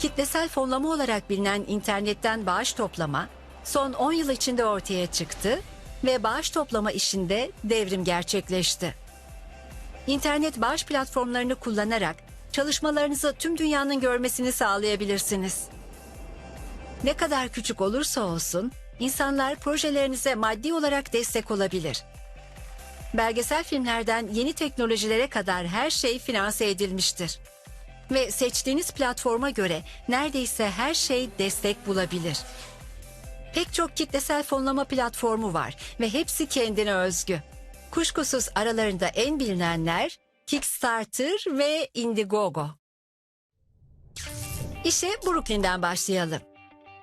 Kitlesel fonlama olarak bilinen internetten bağış toplama son 10 yıl içinde ortaya çıktı ve bağış toplama işinde devrim gerçekleşti. İnternet bağış platformlarını kullanarak çalışmalarınızı tüm dünyanın görmesini sağlayabilirsiniz. Ne kadar küçük olursa olsun insanlar projelerinize maddi olarak destek olabilir. Belgesel filmlerden yeni teknolojilere kadar her şey finanse edilmiştir. Ve seçtiğiniz platforma göre neredeyse her şey destek bulabilir. Pek çok kitlesel fonlama platformu var ve hepsi kendine özgü. Kuşkusuz aralarında en bilinenler Kickstarter ve Indiegogo. İşe Brooklyn'den başlayalım.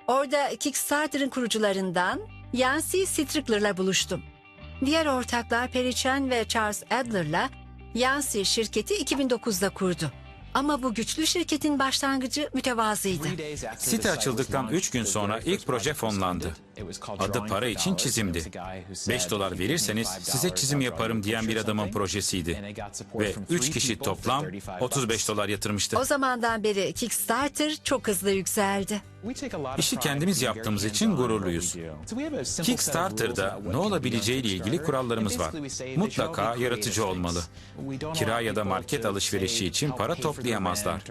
Orada Kickstarter'ın kurucularından Yancy Strickler'la buluştum. Diğer ortaklar Perry Chen ve Charles Adler'la Yancy şirketi 2009'da kurdu. Ama bu güçlü şirketin başlangıcı mütevazıydı. Site açıldıktan 3 gün sonra ilk proje fonlandı. Adı para için çizimdi. 5 dolar verirseniz size çizim yaparım diyen bir adamın projesiydi. Ve 3 kişi toplam 35 dolar yatırmıştı. O zamandan beri Kickstarter çok hızlı yükseldi. İşi kendimiz yaptığımız için gururluyuz. Kickstarter'da ne olabileceğiyle ilgili kurallarımız var. Mutlaka yaratıcı olmalı. Kira ya da market alışverişi için para toplayamazlar.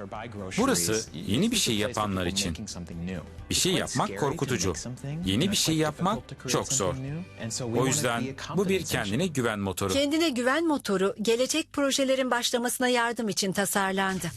Burası yeni bir şey yapanlar için. Bir şey yapmak korkutucu. Yeni bir şey yapmak çok zor. O yüzden bu bir kendine güven motoru. Kendine güven motoru gelecek projelerin başlamasına yardım için tasarlandı.